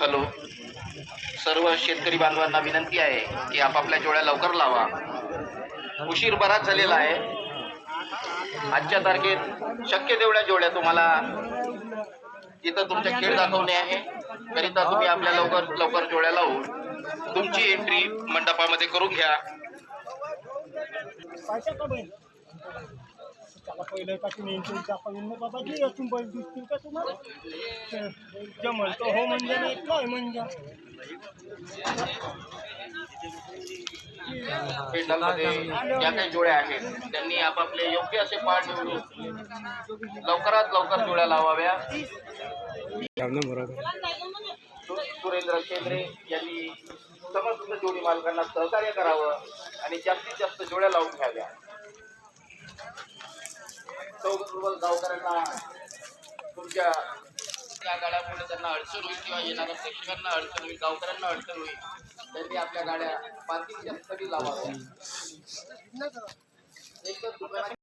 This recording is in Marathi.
हॅलो. सर्व शेतकरी बांधवांना विनंती आहे की आपापल्या जोड्या लवकर लावा. उशीर बराच झालेला आहे. आजच्या तारखेत शक्य तेवढ्या जोड्या तुम्हाला इथं तुमच्या खेळ दाखवणे आहे. करिता तुम्ही आपल्या लवकर लवकर जोड्या लावून तुमची एंट्री मंडपामध्ये करून घ्या. पहिलं का तुम्ही दाखवून बाबा असून बैल दिसतील का तुम्हाला? जमल तो हो म्हणजे नाही काय म्हणजे? पेंडलमध्ये ज्या काही जोड्या आहेत त्यांनी आपापले योग्य असे पाठ निवडून लवकरात लवकर जोड्या लावाव्या. सुरेंद्र शेंद्रे यांनी समस्त जोडी मालकांना सहकार्य करावं आणि जास्तीत जास्त जोड्या लावून घ्याव्या. चौगुल गावकऱ्यांना तुमच्या त्या गाड्यामुळे त्यांना अडचण होईल किंवा येणाऱ्या प्रेक्षकांना अडचण होईल गावकऱ्यांना अडचण होईल त्यांनी आपल्या गाड्या पार्किंगच्या स्थळी लावाव्या. एकच